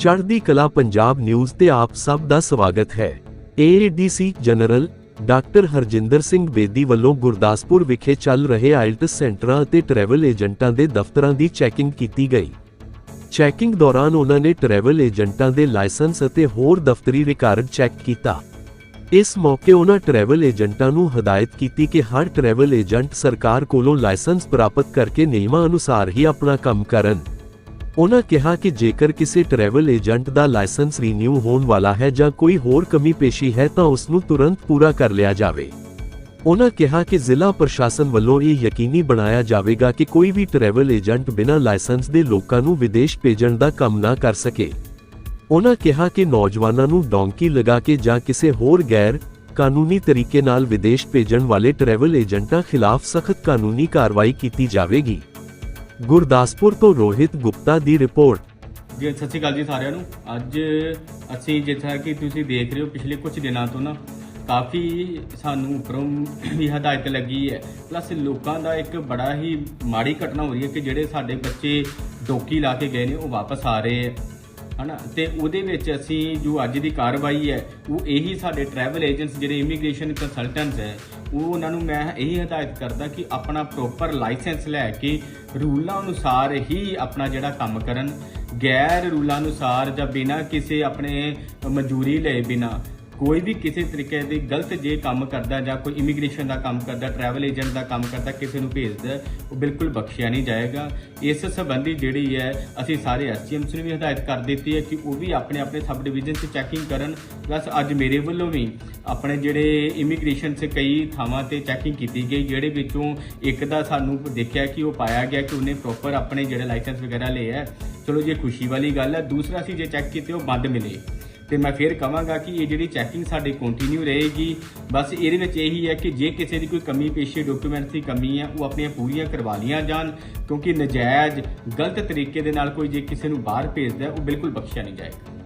ਚੜ੍ਹਦੀ ਕਲਾ ਪੰਜਾਬ ਨਿਊਜ਼ ਤੇ ਆਪ ਸਭ ਦਾ ਸਵਾਗਤ ਹੈ। ADC general doctor Harjinder Singh Bedi ਵੱਲੋਂ ਗੁਰਦਾਸਪੁਰ ਵਿਖੇ ਚੱਲ ਰਹੇ ਆਇਲਟਸ ਸੈਂਟਰਾਂ ਅਤੇ ਟਰੈਵਲ ਏਜੰਟਾਂ ਦੇ ਦਫ਼ਤਰਾਂ ਦੀ ਚੈਕਿੰਗ ਕੀਤੀ ਗਈ। ਚੈਕਿੰਗ ਦੌਰਾਨ ਉਹਨਾਂ ਨੇ ਟਰੈਵਲ ਏਜੰਟਾਂ ਦੇ ਲਾਇਸੈਂਸ ਅਤੇ ਹੋਰ ਦਫ਼ਤਰੀ ਰਿਕਾਰਡ ਚੈੱਕ ਕੀਤਾ। ਇਸ ਮੌਕੇ ਉਹਨਾਂ ਟਰੈਵਲ ਏਜੰਟਾਂ ਨੂੰ ਹਦਾਇਤ ਕੀਤੀ ਕਿ ਹਰ ਟਰੈਵਲ ਏਜੰਟ ਸਰਕਾਰ ਕੋਲੋਂ ਲਾਇਸੈਂਸ ਪ੍ਰਾਪਤ ਕਰਕੇ ਨਿਯਮਾਂ ਅਨੁਸਾਰ ਹੀ ਆਪਣਾ ਕੰਮ ਕਰਨ। ਉਹਨਾਂ ਕਿਹਾ ਕਿ ਜੇਕਰ ਕਿਸੇ ਟਰੈਵਲ ਏਜੰਟ ਦਾ ਲਾਇਸੈਂਸ ਰੀਨਿਊ ਹੋਣ ਵਾਲਾ ਹੈ ਜਾਂ ਕੋਈ ਹੋਰ ਕਮੀ ਪੇਸ਼ੀ ਹੈ ਤਾਂ ਉਸ ਨੂੰ ਤੁਰੰਤ ਪੂਰਾ ਕਰ ਲਿਆ ਜਾਵੇ। ਉਹਨਾਂ ਕਿਹਾ ਕਿ ਜ਼ਿਲ੍ਹਾ ਪ੍ਰਸ਼ਾਸਨ ਵੱਲੋਂ ਇਹ ਯਕੀਨੀ ਬਣਾਇਆ ਜਾਵੇਗਾ ਕਿ ਕੋਈ ਵੀ ਟਰੈਵਲ ਏਜੰਟ ਬਿਨਾਂ ਲਾਇਸੈਂਸ ਦੇ ਲੋਕਾਂ ਨੂੰ ਵਿਦੇਸ਼ ਭੇਜਣ ਦਾ ਕੰਮ ਨਾ ਕਰ ਸਕੇ। ਉਹਨਾਂ ਕਿਹਾ ਕਿ ਨੌਜਵਾਨਾਂ ਨੂੰ ਡੌਂਕੀ ਲਗਾ ਕੇ ਜਾਂ ਕਿਸੇ ਹੋਰ ਗੈਰ ਕਾਨੂੰਨੀ ਤਰੀਕੇ ਨਾਲ ਵਿਦੇਸ਼ ਭੇਜਣ ਵਾਲੇ ਟਰੈਵਲ ਏਜੰਟਾਂ ਖਿਲਾਫ ਸਖਤ ਕਾਨੂੰਨੀ ਕਾਰਵਾਈ ਕੀਤੀ ਜਾਵੇਗੀ। ਗੁਰਦਾਸਪੁਰ ਤੋਂ ਰੋਹਿਤ ਗੁਪਤਾ ਦੀ ਰਿਪੋਰਟ। ਜੀ, ਸਤਿ ਸ਼੍ਰੀ ਅਕਾਲ ਜੀ ਸਾਰਿਆਂ ਨੂੰ। ਅੱਜ ਅਸੀਂ ਜਿੱਥਾ ਕਿ ਤੁਸੀਂ ਦੇਖ ਰਹੇ ਹੋ ਪਿਛਲੇ ਕੁਝ ਦਿਨਾਂ ਤੋਂ ਨਾ, ਕਾਫੀ ਸਾਨੂੰ ਉੱਪਰੋਂ ਵੀ ਹਦਾਇਤ ਲੱਗੀ ਹੈ। ਪਲੱਸ ਲੋਕਾਂ ਦਾ ਇੱਕ ਬੜਾ ਹੀ ਮਾੜੀ ਘਟਨਾ ਹੋ ਰਹੀ ਹੈ ਕਿ ਜਿਹੜੇ ਸਾਡੇ ਬੱਚੇ ਡੋਕੀ ਲਾ ਕੇ ਗਏ ਨੇ, ਉਹ ਵਾਪਸ ਆ ਰਹੇ ਹੈ। ਹਨਾ? ਤੇ ਉਹਦੇ ਵਿੱਚ ਅਸੀਂ ਜੋ ਅੱਜ ਦੀ ਕਾਰਵਾਈ ਹੈ, ਉਹ ਇਹੀ ਸਾਡੇ ਟਰੈਵਲ ਏਜੰਟਸ ਜਿਹੜੇ ਇਮੀਗ੍ਰੇਸ਼ਨ ਕੰਸਲਟੈਂਟਸ ਹੈ ਉਹ ਉਹਨਾਂ ਨੂੰ ਮੈਂ ਇਹੀ ਹਦਾਇਤ ਕਰਦਾ ਕਿ ਆਪਣਾ ਪ੍ਰੋਪਰ ਲਾਇਸੈਂਸ ਲੈ ਕੇ ਰੂਲਾਂ ਅਨੁਸਾਰ ਹੀ ਆਪਣਾ ਜਿਹੜਾ ਕੰਮ ਕਰਨ, ਗੈਰ ਰੂਲਾਂ ਅਨੁਸਾਰ ਜਾਂ ਬਿਨਾਂ ਕਿਸੇ ਆਪਣੇ ਮਨਜ਼ੂਰੀ ਲਏ ਬਿਨਾਂ। ਕੋਈ ਵੀ ਕਿਸੇ ਤਰੀਕੇ ਦੇ ਗਲਤ ਜੇ ਕੰਮ ਕਰਦਾ ਜਾਂ ਕੋਈ ਇਮੀਗ੍ਰੇਸ਼ਨ ਦਾ ਕੰਮ ਕਰਦਾ ਟਰੈਵਲ ਏਜੰਟ ਦਾ ਕੰਮ ਕਰਦਾ, ਕਿਸੇ ਨੂੰ ਭੇਜਦਾ, ਉਹ ਬਿਲਕੁਲ ਬਖਸ਼ਿਆ ਨਹੀਂ ਜਾਏਗਾ। ਇਸ ਸੰਬੰਧੀ ਜਿਹੜੀ ਹੈ, ਅਸੀਂ ਸਾਰੇ ਐਸਟੀਐਮਸ ਨੂੰ ਵੀ ਹਦਾਇਤ ਕਰ ਦਿੱਤੀ ਹੈ ਕਿ ਉਹ ਵੀ ਆਪਣੇ ਆਪਣੇ ਸਬ ਡਿਵੀਜ਼ਨ 'ਚ ਚੈਕਿੰਗ ਕਰਨ। ਪਲੱਸ ਅੱਜ ਮੇਰੇ ਵੱਲੋਂ ਵੀ ਆਪਣੇ ਜਿਹੜੇ ਇਮੀਗ੍ਰੇਸ਼ਨ 'ਚ ਕਈ ਥਾਵਾਂ ਤੇ ਚੈਕਿੰਗ ਕੀਤੀ ਗਈ, ਜਿਹੜੇ ਵਿੱਚੋਂ ਇੱਕ ਦਾ ਸਾਨੂੰ ਦੇਖਿਆ ਕਿ ਉਹ ਪਾਇਆ ਗਿਆ ਕਿ ਉਹਨੇ ਪ੍ਰੋਪਰ ਆਪਣੇ ਜਿਹੜੇ ਲਾਇਸੈਂਸ ਵਗੈਰਾ ਲਏ ਹੈ। ਚਲੋ, ਜੇ ਖੁਸ਼ੀ ਵਾਲੀ ਗੱਲ ਹੈ, ਦੂਸਰਾ ਸੀ ਜੇ ਚੈੱਕ ਕੀਤੇ, ਉਹ ਬੰਦ ਮਿਲੇ। ਤੇ ਮੈਂ ਫੇਰ ਕਹਾਂਗਾ ਕਿ ਇਹ ਜਿਹੜੀ ਚੈਕਿੰਗ ਸਾਡੀ ਕੰਟੀਨਿਊ ਰਹੇਗੀ। ਬਸ ਇਹਦੇ ਵਿੱਚ ਇਹੀ ਹੈ ਕਿ ਜੇ ਕਿਸੇ ਦੀ ਕੋਈ ਕਮੀ, ਪੇਸ਼ੀ ਡਾਕੂਮੈਂਟਸ ਦੀ ਕਮੀ ਹੈ, ਉਹ ਆਪਣੀਆਂ ਪੂਰੀਆਂ ਕਰਵਾ ਲੀਆਂ ਜਾਣ, ਕਿਉਂਕਿ ਨਜਾਇਜ਼ ਗਲਤ ਤਰੀਕੇ ਦੇ ਨਾਲ ਕੋਈ ਜੇ ਕਿਸੇ ਨੂੰ ਬਾਹਰ ਭੇਜਦਾ ਉਹ ਬਿਲਕੁਲ ਬਖਸ਼ਿਆ ਨਹੀਂ ਜਾਏਗਾ।